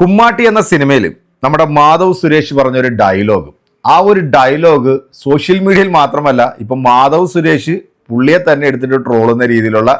കുമ്മാട്ടി എന്ന സിനിമയിൽ നമ്മുടെ മാധവ് സുരേഷ് പറഞ്ഞ ഒരു ഡയലോഗ്. ആ ഒരു ഡയലോഗ് സോഷ്യൽ മീഡിയയിൽ മാത്രമല്ല ഇപ്പൊ മാധവ് സുരേഷ് പുള്ളിയെ തന്നെ എടുത്തിട്ട് ട്രോളുന്ന രീതിയിലുള്ള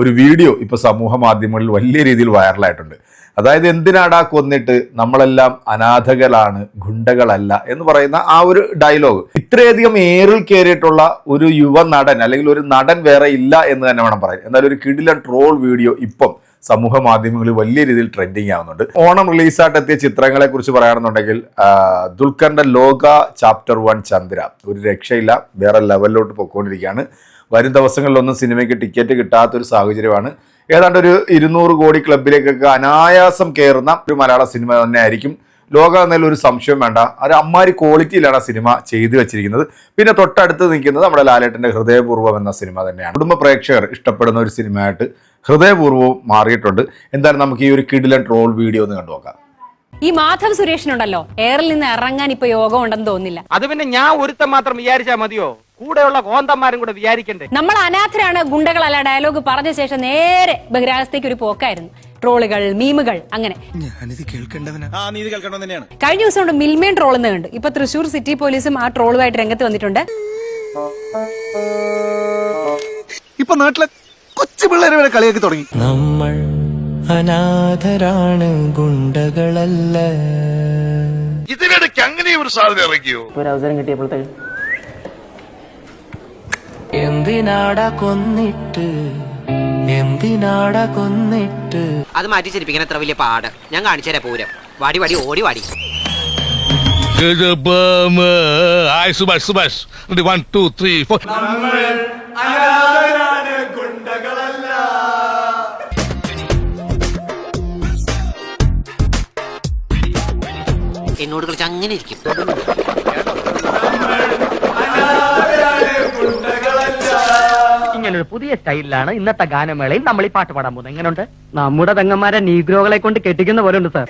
ഒരു വീഡിയോ ഇപ്പൊ സമൂഹ മാധ്യമങ്ങളിൽ വലിയ രീതിയിൽ വൈറലായിട്ടുണ്ട്. അതായത് എന്തിനാടാ കൊന്നിട്ട് നമ്മളെല്ലാം അനാഥകളാണ് ഗുണ്ടകളല്ല എന്ന് പറയുന്ന ആ ഒരു ഡയലോഗ്. ഇത്രയധികം ഏറിൽ കയറിയിട്ടുള്ള ഒരു യുവ നടൻ അല്ലെങ്കിൽ ഒരു നടൻ വേറെ ഇല്ല എന്ന് തന്നെ വേണം പറയാൻ. എന്നാലും ഒരു കിടിലൻ ട്രോൾ വീഡിയോ ഇപ്പം സമൂഹ മാധ്യമങ്ങളിൽ വലിയ രീതിയിൽ ട്രെൻഡിങ് ആവുന്നുണ്ട്. ഓണം റിലീസായിട്ട് എത്തിയ ചിത്രങ്ങളെ കുറിച്ച് പറയുകയാണെന്നുണ്ടെങ്കിൽ ദുൽഖറിന്റെ ലോക ചാപ്റ്റർ വൺ ചന്ദ്ര. ഒരു രക്ഷയില്ല വേറെ ലെവലിലോട്ട് പൊയ്ക്കൊണ്ടിരിക്കുകയാണ്. വരും ദിവസങ്ങളിലൊന്നും സിനിമയ്ക്ക് ടിക്കറ്റ് കിട്ടാത്ത ഒരു സാഹചര്യമാണ്. ഏതാണ്ട് ഒരു ഇരുന്നൂറ് കോടി ക്ലബിലേക്കൊക്കെ അനായാസം കയറുന്ന ഒരു മലയാള സിനിമ തന്നെ ആയിരിക്കും. ലോക എന്നതിൽ ഒരു സംശയം വേണ്ട. അത് അമ്മാരി ക്വാളിറ്റിയിലാണ് ആ സിനിമ ചെയ്തു വെച്ചിരിക്കുന്നത്. പിന്നെ തൊട്ടടുത്ത് നിൽക്കുന്നത് നമ്മുടെ ലാലേട്ടന്റെ ഹൃദയപൂർവം എന്ന സിനിമ തന്നെയാണ്. കുടുംബ പ്രേക്ഷകർ ഇഷ്ടപ്പെടുന്ന ഒരു സിനിമയായിട്ട് ഹൃദയപൂർവം മാറിയിട്ടുണ്ട്. എന്തായാലും നമുക്ക് ഈ ഒരു കിടിലൻ ട്രോൾ വീഡിയോ ഒന്ന് കണ്ടു നോക്കാം. ഈ മാധവ് സുരേഷിനുണ്ടല്ലോ. എയറിൽ നിന്ന് ഇറങ്ങാൻ ഇപ്പൊ യോഗം ഉണ്ടെന്ന് തോന്നില്ല അത് പിന്നെ ഞാൻ ഒരുത്തം മാത്രം വിചാരിച്ചാ മതിയോ? കൂടെയുള്ള കോന്തന്മാരും കൂടെ വിചാരിക്കണ്ടേ? നമ്മൾ അനാഥരാണ് ഗുണ്ടകളല്ല ഡയലോഗ് പറഞ്ഞ ശേഷം നേരെ ബഹിരാകാശത്തേക്ക് ഒരു പോക്കായിരുന്നു. ട്രോളുകൾ മീമുകൾ അങ്ങനെ. കഴിഞ്ഞ ദിവസം കൊണ്ട് മിൽമേൻ ട്രോളുന്ന കണ്ടു. ഇപ്പൊ തൃശൂർ സിറ്റി പോലീസും ആ ട്രോളുമായിട്ട് രംഗത്ത് വന്നിട്ടുണ്ട്. ഇപ്പൊ നാട്ടിലെ കൊച്ചു പിള്ളേരെ വരെ കളിയാക്കി തുടങ്ങി. നമ്മൾ അനാഥരാണ് ഗുണ്ടകളല്ല. ഇതിനിടയ്ക്ക് അങ്ങനെ ഒരു സാധനം ഇറക്കിയോ ഒരു അവസരം കിട്ടിയപ്പോഴത്തേക്ക് എന്തിനാടാ കൊന്നിട്ട്? എന്തിനാടാ കൊന്നിട്ട് അത് മാറ്റി ചിരിപ്പിക്കാൻ എത്ര വലിയ പാട്. ഞാൻ കാണിച്ചു തരാം പൂരം. വാടി വാടി ഓടി വാടി. Subhash Subhash. One two three four എന്നോട് കളിച്ച് അങ്ങനെ ഇരിക്കും. ഇങ്ങനൊരു പുതിയ സ്റ്റൈലിലാണ് ഇന്നത്തെ ഗാനമേളയിൽ നമ്മൾ ഈ പാട്ട് പാടാൻ പോകുന്നത്. എങ്ങനെയുണ്ട് നമ്മുടെ തങ്ങന്മാരെ നീഗ്രോകളെ കൊണ്ട് കെട്ടിക്കുന്ന പോലെ ഉണ്ട് സാർ.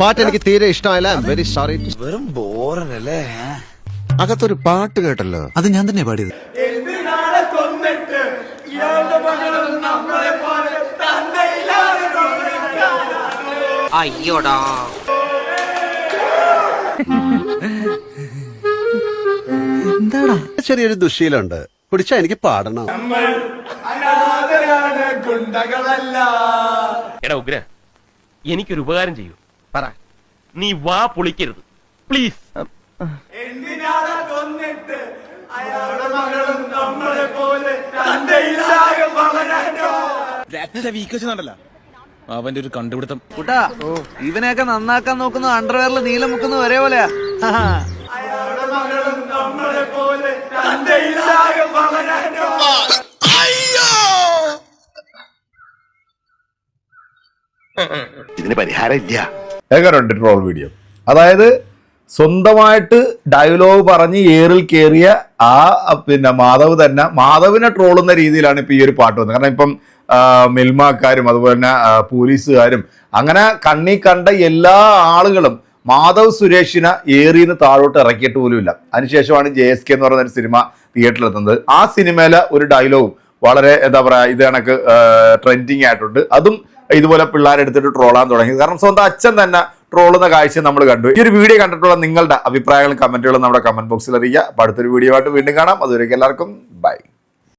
പാട്ട് എനിക്ക് തീരെ ഇഷ്ടമായില്ല. വെരി സോറി വെറും ബോറനല്ലേ? അകത്തൊരു പാട്ട് കേട്ടല്ലോ. അത് ഞാൻ തന്നെ പാടിയത് അയ്യോടാ. ചെറിയൊരു ദുശീലുണ്ട്. കുടിച്ചാ എനിക്ക് പാടണം. എടാ ഉഗ്ര എനിക്കൊരു ഉപകാരം ചെയ്യൂ. പറ. നീ വാ പൊളിക്കരുത്. പ്ലീസ്. അവന്റെ ഒരു കണ്ടുപിടുത്തം. കുട്ടാ ഇവനെയൊക്കെ നന്നാക്കാൻ നോക്കുന്ന അണ്ടർവെയറിൽ നീലം മുക്കുന്ന ഒരേ പോലെയാ ഇതിന് പരിഹാരമില്ല എങ്ങനെയുണ്ട് ട്രോൾ വീഡിയോ അതായത് സ്വന്തമായിട്ട് ഡയലോഗ് പറഞ്ഞ് ഏറിൽ കയറിയ ആ പിന്നെ മാധവ് തന്നെ മാധവിനെ ട്രോളുന്ന രീതിയിലാണ് ഇപ്പൊ ഈ ഒരു പാട്ട് വന്നത്. കാരണം ഇപ്പം മിൽമാക്കാരും അതുപോലെ തന്നെ പോലീസുകാരും അങ്ങനെ കണ്ണി കണ്ട എല്ലാ ആളുകളും മാധവ് സുരേഷിനെ ഏറിന്ന് താഴോട്ട് ഇറക്കിയിട്ട് പോലുമില്ല. അതിനുശേഷമാണ് ജെ എസ് കെ എന്ന് പറയുന്ന ഒരു സിനിമ തിയേറ്ററിൽ എത്തുന്നത് ആ സിനിമയിലെ ഒരു ഡയലോഗും വളരെ എന്താ പറയുക ഇത് കണക്ക് ട്രെൻഡിങ് ആയിട്ടുണ്ട്. അതും ഇതുപോലെ പിള്ളേരെടുത്തിട്ട് ട്രോളാൻ തുടങ്ങി. കാരണം സ്വന്തം അച്ഛൻ തന്നെ ട്രോളുന്ന കാഴ്ച നമ്മൾ കണ്ടു. ഈ ഒരു വീഡിയോ കണ്ടിട്ടുള്ള നിങ്ങളുടെ അഭിപ്രായങ്ങളും കമന്റുകളും നമ്മുടെ കമന്റ് ബോക്സിൽ അറിയിക്കുക. അടുത്തൊരു വീഡിയോ ആയിട്ട് വീണ്ടും കാണാം. അതുവരെയൊക്കെ എല്ലാവർക്കും ബൈ